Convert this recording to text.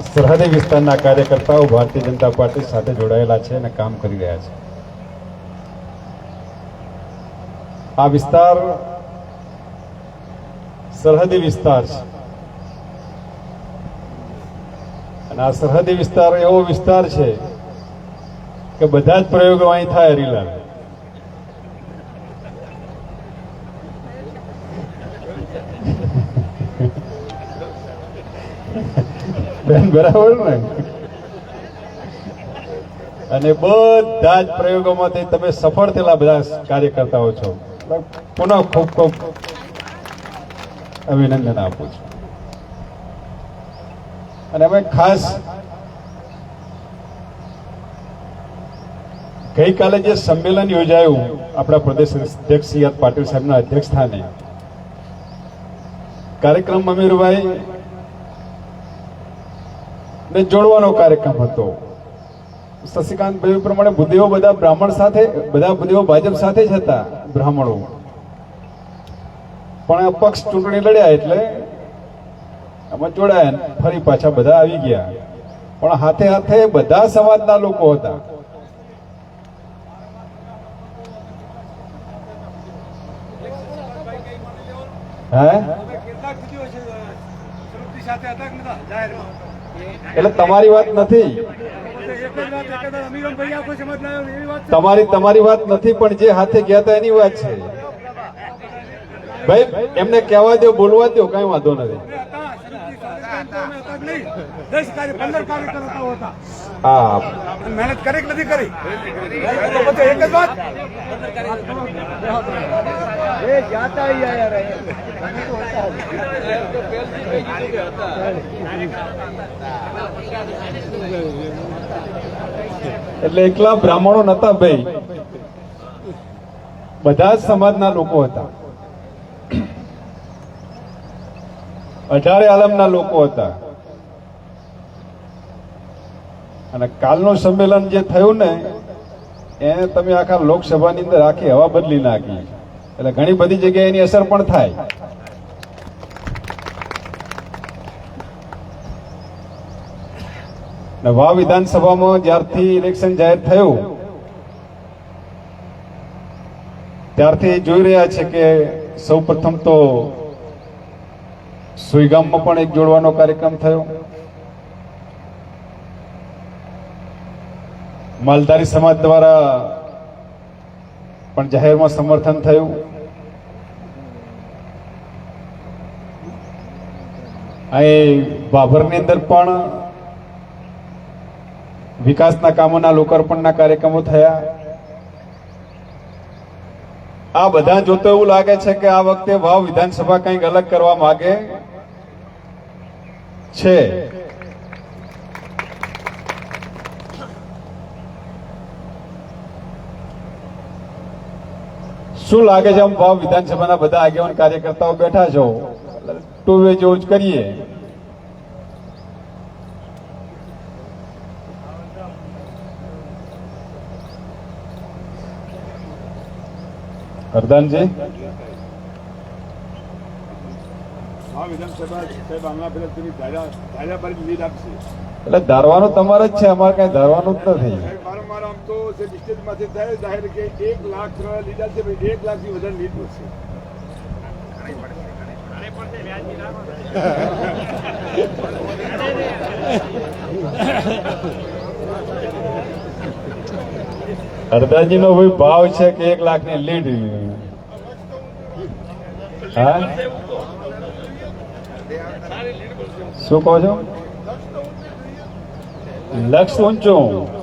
સરહદી વિસ્તારના કાર્યકર્તાઓ ભારતીય જનતા પાર્ટી સાથે જોડાયેલા છે અને કામ કરી રહ્યા છે. આ વિસ્તાર સરહદી વિસ્તાર છે. અને આ સરહદી વિસ્તાર એવો વિસ્તાર છે કે બધા જ પ્રયોગો અહીં થાય હરીલાલ. બેન, બરાબર ને? અને બધા જ પ્રયોગોમાંથી તમે સફળ થયેલા બધા કાર્યકર્તાઓ છો. પુનઃ ખૂબ ખૂબ અભિનંદન આપું છું. અને અમે ખાસ ગઈકાલે જે સંમેલન યોજાયું આપણા પ્રદેશ અધ્યક્ષ સી આર પાટીલ સાહેબના અધ્યક્ષ સ્થાને કાર્યક્રમ અમીરભાઈ ને જોડવાનો કાર્યક્રમ હતો. શશિકાંતભાઈ પ્રમાણે બુદ્ધિઓ બધા બ્રાહ્મણ સાથે, બધા બુદ્ધિઓ ભાજપ સાથે જ હતા, બ્રાહ્મણો. પણ પક્ષ ચૂંટણી લડ્યા એટલે આમાં જોડાયા ફરી પાછા બધા આવી ગયા. પણ હાથે હાથે બધા સમાજના લોકો હતા. હે? એટલે તમારી વાત નથી. તમારી તમારી વાત નથી, પણ જે હાથે ગયા હતા એની વાત છે. ભાઈ, એમને કહેવા દો બોલવા દો કઈ વાંધો નથી. મહેનત કરી નથી કરી? એક જ વાત? એ જાતા હી આયા રહે. એટલે એકલા બ્રાહ્મણો નતા ભાઈ. બધા જ સમાજના લોકો હતા. અઢારે આલમના લોકો હતા. અને કાલનું સંમેલન જે થયું ને, એને તમે આખા લોકસભાની અંદર આખી હવા બદલી નાખી. એટલે ઘણી બધી જગ્યાએ એની અસર પણ થાય. ને વાવ વિધાનસભામાં જ્યારથી ઇલેક્શન જાહેર થયું, ત્યારથી જોઈ રહ્યા છે કે સૌ પ્રથમ તો સુઈગામમાં પણ એક જોડવાનો કાર્યક્રમ થયો. માલધારી સમાજ દ્વારા પણ જાહેરમાં સમર્થન થયું. અહીં બાભરની અંદર પણ વિકાસના કામોના લોકાર્પણના કાર્યક્રમો થયા. આ બધા જોતો એવું લાગે છે કે આ વખતે વાવ વિધાનસભા કંઈક અલગ કરવા માંગે છે. શું લાગે છે આમ વાવ વિધાનસભાના બધા આગેવાન કાર્યકર્તાઓ બેઠા છો? ટુ વે જેવું કરીએ. હરદાનજી? એટલે ધારવાનું તમારે જ છે અમારે કઈ ધારવાનું જ નથી. વારંવાર આમ તો જે ડિસ્ટ્રિક્ટમાંથી થાય જાહેર કે એક લાખ લીધા છે એક એક લાખથી વધારે લીડ મળશે હરદાનજી નો ભાઈ ભાવ છે કે એક લાખની લીડ? હા? શું કહો છો? લક્ષ ઊંચું.